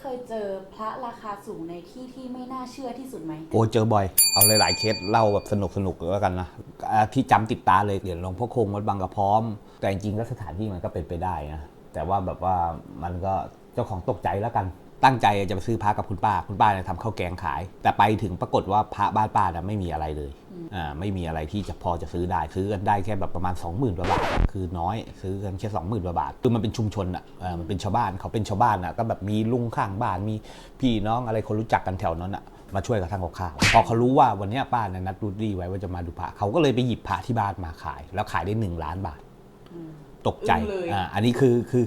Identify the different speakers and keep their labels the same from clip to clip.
Speaker 1: เคยเจอพระราคาสูงในที่ที่ไม่น่าเชื่อที่สุดไหม
Speaker 2: โอ้เจอบ่อย เอาหลายๆเคสเล่าแบบสนุกสนุกๆแล้วกันนะอ่าที่จำติดตาเลยเหรียญหลวงพ่อคงวัดบางกระพร้อม แต่จริงๆแล้วสถานที่มันก็เป็นไปได้นะแต่ว่าแบบว่ามันก็เจ้าของตกใจแล้วกัน ตั้งใจจะไปซื้อพระกับคุณป้า คุณป้าเนี่ยทำข้าวแกงขาย แต่ไปถึงปรากฏว่าพระบ้านป้าน่ะไม่มีอะไรเลยอ่าไม่มีอะไรที่จะพอจะซื้อได้ซื้อกันได้แค่แบบประมาณ 20,000กว่าบาทคือน้อยซื้อกันแค่20,000กว่าบาทคือมันเป็นชุมชนอะเออมันเป็นชาวบ้านเขาเป็นชาวบ้านอะก็แบบมีลุงข้างบ้านมีพี่น้องอะไรคนรู้จักกันแถวนั้นอะมาช่วยกับทางกับข้าวพอเขารู้ว่าวันเนี้ยป้าเนี่ยนัดรูดดี้ไว้ว่าจะมาดูพระเขาก็เลยไปหยิบพระที่บ้านมาขาย แล้วขายได้หนึ่งล้านบาท ตกใจ
Speaker 1: อึ้งเลย
Speaker 2: อ่าอันนี้คือคือ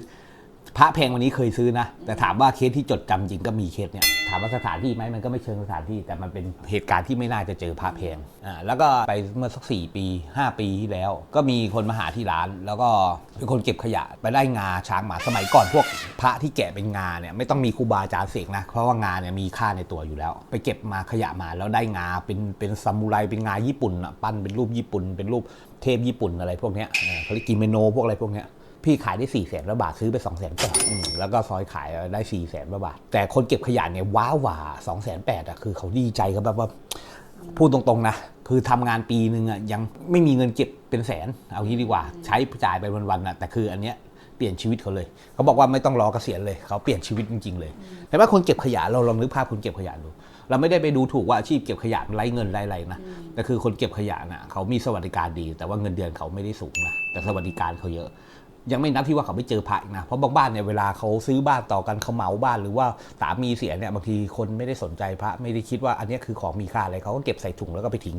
Speaker 2: พระแพงวันนี้เคยซื้อนะ แต่ถามว่าเคสที่จดจำจริงก็มีเคสเนี่ยถามว่าสถานที่ไหมมันก็ไม่เชิงสถานที่ แต่มันเป็นเหตุการณ์ที่ไม่น่าจะเจอพระแพงอ่าแล้วก็ไปเมื่อสักสี่ปี 5 ปีที่แล้ว ก็มีคนมาหาที่ร้าน แล้วก็เป็นคนเก็บขยะไปได้งาช้างหมาสมัยก่อนพวกพระที่แกะเป็นงาเนี่ยไม่ต้องมีครูบาอาจารย์เสกนะ เพราะว่างาเนี่ยมีค่าในตัวอยู่แล้ว ไปเก็บมาขยะมาแล้วได้งาเป็นเป็นซามูไรเป็นงาญี่ปุ่นปั้นเป็นรูปญี่ปุ่น เป็นรูปเทพญี่ปุ่นอะไรพวกเนี้ยเขาเรียกกิเมโนพวกอะไรพวกเนี้ย พี่ขายได้4ี่แสนบาทซื้อไป2องแสนแปดแล้วก็ซอยขายได้4ี่แสนบาท แต่คนเก็บขยะเนี่ยว้าวหว่า2องแสนแปดอะคือเขาดีใจเขาแบบว่าพูดตรงๆนะคือทำงานปีหนึ่งอะยังไม่มีเงินเก็บเป็นแสน เอางี้ดีกว่า ใช้จ่ายไปวันๆอะแต่คืออันเนี้ยเปลี่ยนชีวิตเขาเลย เขาบอกว่าไม่ต้องรอเกษียณเลย เขาเปลี่ยนชีวิตจริง ๆ เลย แต่ว่าคนเก็บขยะเราลองนึกภาพคนเก็บขยะดู เราไม่ได้ไปดูถูกว่าอาชีพเก็บขยะมันไร้เงินไร้อะไรนะ แต่คือคนเก็บขยะน่ะเขามีสวัสดิการดี แต่ว่าเงินเดือนเขาไม่ได้สูงนะ แต่สวัสดิการเขาเยอะ ยังไม่นับที่ว่าเขาไม่เจอพระอีกนะเพราะบางบ้านเนี่ยเวลาเขาซื้อบ้านต่อกันเขาเหมาบ้านหรือว่าสามีเสียเนี่ยบางทีคนไม่ได้สนใจพระไม่ได้คิดว่าอันเนี้ยคือของมีค่าอะไรเขาก็เก็บใส่ถุงแล้วก็ไปทิ้ง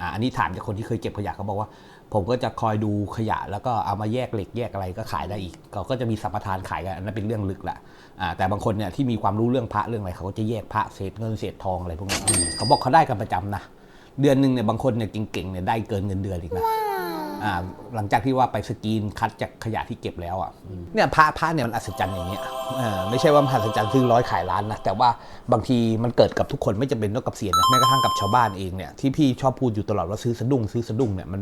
Speaker 2: อ่าอันนี้ถามจากคนที่เคยเก็บขยะเขาบอกว่า ผมก็จะคอยดูขยะแล้วก็เอามาแยกเหล็กแยกอะไรก็ขายได้อีกเขาก็จะมีสัมปทานขายกันอันนั้นเป็นเรื่องลึกละอ่าแต่บางคนเนี่ยที่มีความรู้เรื่องพระเรื่องอะไรเขาก็จะแยกพระเศษเงินเศษทองอะไรพวกนี้มีเขาบอกเขาได้กันประจำนะเดือนหนึ่งเนี่ยบางคนเนี่ยเก่งๆเนี่ยได้เกินเงินเดือนอีกนะอ่า หลังจากที่ว่าไปสกรีนคัดจากขยะที่เก็บแล้วอะอืมเนี่ยพระพระเนี่ยมันอัศจรรย์อย่างเงี้ยเออไม่ใช่ว่ามันอัศจรรย์ซื้อร้อยขายล้านนะแต่ว่าบางทีมันเกิดกับทุกคนไม่จำเป็นต้องกับเสียนนะแม้กระทั่งกับชาวบ้านเองเนี่ยที่พี่ชอบพูดอยู่ตลอดว่าซื้อสะดุ้งซื้อสะดุ้งเนี่ยมัน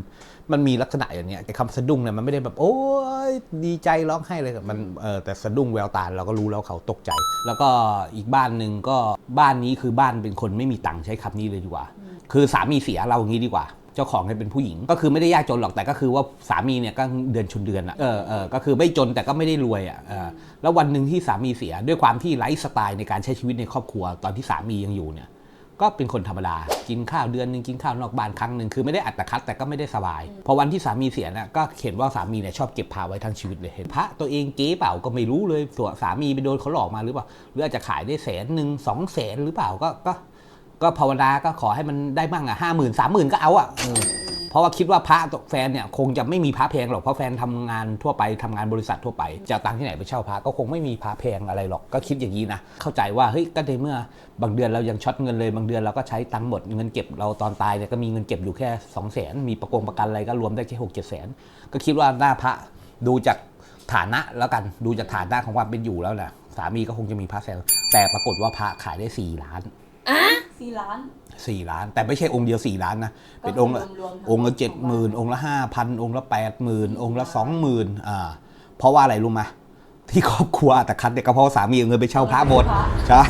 Speaker 2: มันมีลักษณะอย่างเนี้ยไอ้คำสะดุ้งเนี่ยมันไม่ได้แบบโอ้ยดีใจร้องไห้เลยมันเออแต่สะดุ้งแววตาเราก็รู้แล้วเขาตกใจ แล้วก็อีกบ้านหนึ่งก็บ้านนี้คือบ้านเป็นคนไม่มีตังค์ใช้คำนี้เลยดีกว่า คือสามีเสียเราอย่างนี้ดีกว่า เจ้าของเนี่ยเป็นผู้หญิง ก็คือไม่ได้ยากจนหรอกแต่ก็คือว่าสามีเนี่ยก็เดือนชนเดือนอะเออเออก็คือไม่จนแต่ก็ไม่ได้รวยอะเออแล้ววันหนึ่งที่สามีเสียด้วยความที่ไลฟ์สไตล์ในการใช้ชีวิตในครอบครัว ตอนที่สามียังอยู่เนี่ยก็เป็นคนธรรมดา กินข้าวเดือนหนึ่งกินข้าวนอกบ้านครั้งหนึ่งคือไม่ได้อัตคัดแต่ก็ไม่ได้สบาย พอวันที่สามีเสียน่ะก็เห็นว่าสามีเนี่ยชอบเก็บพาไว้ทั้งชีวิตเลยเห็นพระตัวเองเก๊เปล่าก็ไม่รู้เลยตัวสามีไปโดนเขาหลอกมาหรือเปล่าหรืออาจจะขายได้แสนหนึ่งสองแสนหรือเปล่าก็ก็ ก็ภาวนาก็ขอให้มันได้บ้างอะห้าหมื่นสามหมื่นก็เอาอะเออเพราะว่าคิดว่าพระแฟนเนี่ยคงจะไม่มีพระแพงหรอกเพราะแฟนทำงานทั่วไปทำงานบริษัททั่วไปจะเอาตังค์ที่ไหนไปเช่าพระก็คงไม่มีพระแพงอะไรหรอกก็คิดอย่างนี้นะเข้าใจว่าเฮ้ยก็ในเมื่อบางเดือนเรายังช็อตเงินเลยบางเดือนเราก็ใช้ตังค์หมดเงินเก็บเราตอนตายเนี่ยก็มีเงินเก็บอยู่แค่2องแสนมีประกงประกันอะไรก็รวมได้แค่หกเจ็ดแสนก็คิดว่าหน้าพระดูจาก ฐานะแล้วกันดูจากฐานะของความเป็นอยู่แล้วนะสามีก็คงจะมีพระแสนแต่ปรากฏว่าพระขายได้สี่ล้าน
Speaker 1: สี่ล้าน
Speaker 2: สี่ล้าน แต่ไม่ใช่องค์เดียวสี่ล้านนะ เป็นองค์ละ
Speaker 1: ก็คือรวมๆทั้ง
Speaker 2: องค์ละเจ็ดหมื่นองค์ละห้าพันองค์ละแปดหมื่นองค์ละสองหมื่นอ่า เพราะว่าอะไรรู้ไหมที่ครอบครัวแต่คันเด็กก็เพราะว่าสามีเอาเงินไปเช่าพระหมด ใช่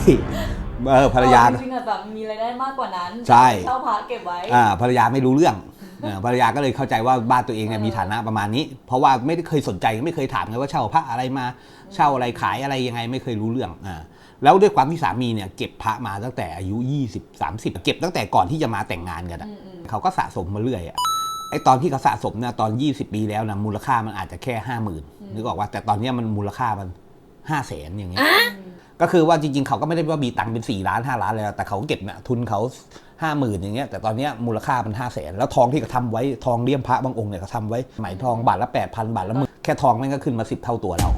Speaker 2: เออภรรยา
Speaker 1: จริงๆอะแบบมีรายได้มากกว่านั้น
Speaker 2: ใช่
Speaker 1: เช่าพระเก็บไว้
Speaker 2: อ่าภรรยาไม่รู้เรื่อง เออภรรยาก็เลยเข้าใจว่าบ้านตัวเองเนี่ยมีฐานะประมาณนี้ เพราะว่าไม่ได้เคยสนใจไม่เคยถามไงว่าเช่าพระอะไรมาเช่าอะไรขายอะไรยังไงไม่เคยรู้เรื่องอ่าแล้วด้วยความที่สามีเนี่ยเก็บพระมาตั้งแต่อายุ 20 30 เก็บตั้งแต่ก่อนที่จะมาแต่งงานกันอะ
Speaker 1: อืมอืม
Speaker 2: เขาก็สะสมมาเรื่อยอะไอตอนที่เขาสะสมเนี่ยตอน 20 ปีแล้วนะมูลค่ามันอาจจะแค่ 5 0,000นึกออกว่าแต่ตอนเนี้ยมันมูลค่ามัน5 0 0แสนอย่างเงี้ยก็คือว่าจริงๆ เขาก็ไม่ได้ว่ามีตังค์เป็น4ล้าน5ล้านเลยนะแต่เขาเก็บเนี่ยทุนเขา ห้าหมื่นอย่างเงี้ยแต่ตอนเนี้ยมูลค่ามันห้าแสนแล้วทองที่เขาทำไว้ทองเลี่ยมพระบางองค์เนี่ยเขาทำไว้ไหมทองบาทละแปดพันบาทละหมื่นแค่ทองแม่งก็ขึ้นมาสิบเท่าตัวแล้ว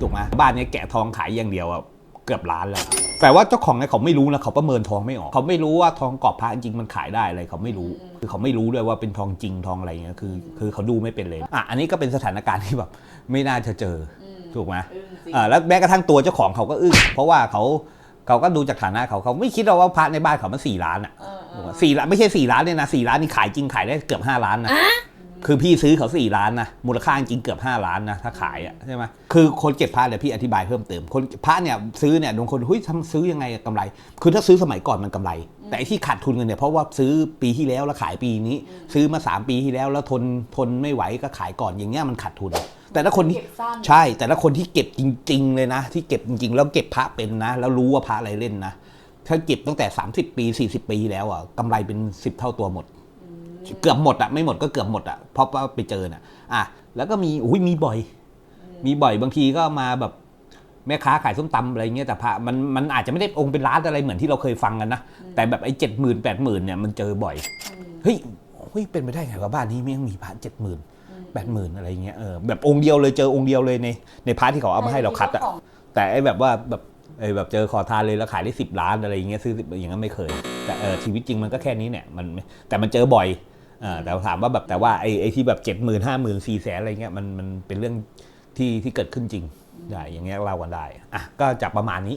Speaker 2: ถูกไหมบ้านเนี้ยแกะทองขายอย่างเดียวอะเกือบล้านแล้วแต่ว่าเจ้าของเนี่ยเขาไม่รู้นะเขาประเมินทองไม่ออก เขาไม่รู้ว่าทองกรอบพระจริงๆมันขายได้อะไรเขาไม่รู้ คือเขาไม่รู้ด้วยว่าเป็นทองจริงทองอะไรเงี้ยคือ คือเขาดูไม่เป็นเลยอะอันนี้ก็เป็นสถานการณ์ที่แบบไม่น่าจะเจออ
Speaker 1: ม
Speaker 2: ถูกไหม
Speaker 1: อึ้งจริง
Speaker 2: อ่าแล้วแม้กระทั่งตัวเจ้าของเขาก็อึ้งเพราะว่าเขา เขาก็ดูจากฐานะเขาเขาไม่คิดหรอกว่าพระในบ้านเขามันสี่ล้านอะ
Speaker 1: เออเออ
Speaker 2: สี่ล้านไม่ใช่สี่ล้านเนี่ยนะสี่ล้านนี่ขายจริงขายได้เกือบห้าล้านนะ คือพี่ซื้อเขา4ล้านนะมูลค่าจริงๆเกือบ5ล้านนะถ้าขายอะใช่ไหมคือคนเก็บพระเดี๋ยวพี่อธิบายเพิ่มเติมคนพระเนี่ยซื้อเนี่ยบางคนเฮ้ยทำซื้อยังไงกำไร คือถ้าซื้อสมัยก่อนมันกำไร แต่ไอ้ที่ขาดทุนกันเนี่ยเพราะว่าซื้อปีที่แล้วแล้วขายปีนี้ ซื้อมา 3 ปีที่แล้วแล้วทนทนไม่ไหวก็ขายก่อนอย่างเงี้ยมันขาดทุน แต่ถ้าคนที่
Speaker 1: เก็บสั้น
Speaker 2: ใช่ แต่ถ้าคนที่เก็บจริง ๆ เลยนะ ที่เก็บจริง ๆ แล้วเก็บพระเป็นนะ แล้วรู้ว่าพระอะไรเล่นนะถ้าเก็บตั้งแต่ 30 ปี 40 ปีแล้วอะกำไรเป็น 10 เท่าตัวหมด เกือบหมดอะไม่หมดก็เกือบหมดอะเพราะว่าไปเจอน่ะอะแล้วก็มีอุ้ยมีบ่อย มีบ่อยบางทีก็มาแบบแม่ค้าขายส้มตำอะไรเงี้ยแต่พระมันมันอาจจะไม่ได้องค์เป็นล้านอะไรเหมือนที่เราเคยฟังกันนะแต่แบบไอ้เจ็ดหมื่นแปดหมื่นเนี่ยมันเจอบ่อยเฮ้ยเฮ้ยเป็นไปได้ไงว่าบ้านนี้แม่งมีพระเจ็ดหมื่นแปดหมื่นอะไรเงี้ยเออแบบองค์เดียวเลยเจอองค์เดียวเลยในในพระที่เขาเอามาให้เราคัดอะ
Speaker 1: ของ
Speaker 2: แต่ไอ้แบบว่าแบบไอ้แบบเจอขอทานเลยแล้วขายได้สิบล้านอะไรอย่างเงี้ยซื้อ10อย่างนั้นไม่เคย แต่เออชีวิตจริงมันก็แค่นี้เนี่ยมันไม่แต่มันเจอบ่อยเออ แต่ถามว่าแบบแต่ว่าไอ้ไอ้ที่แบบเจ็ดหมื่นห้าหมื่นสี่แสนอะไรเงี้ยมันมันเป็นเรื่องที่ที่เกิดขึ้นจริงได้อย่างเงี้ยเล่ากันได้อะก็จับประมาณนี้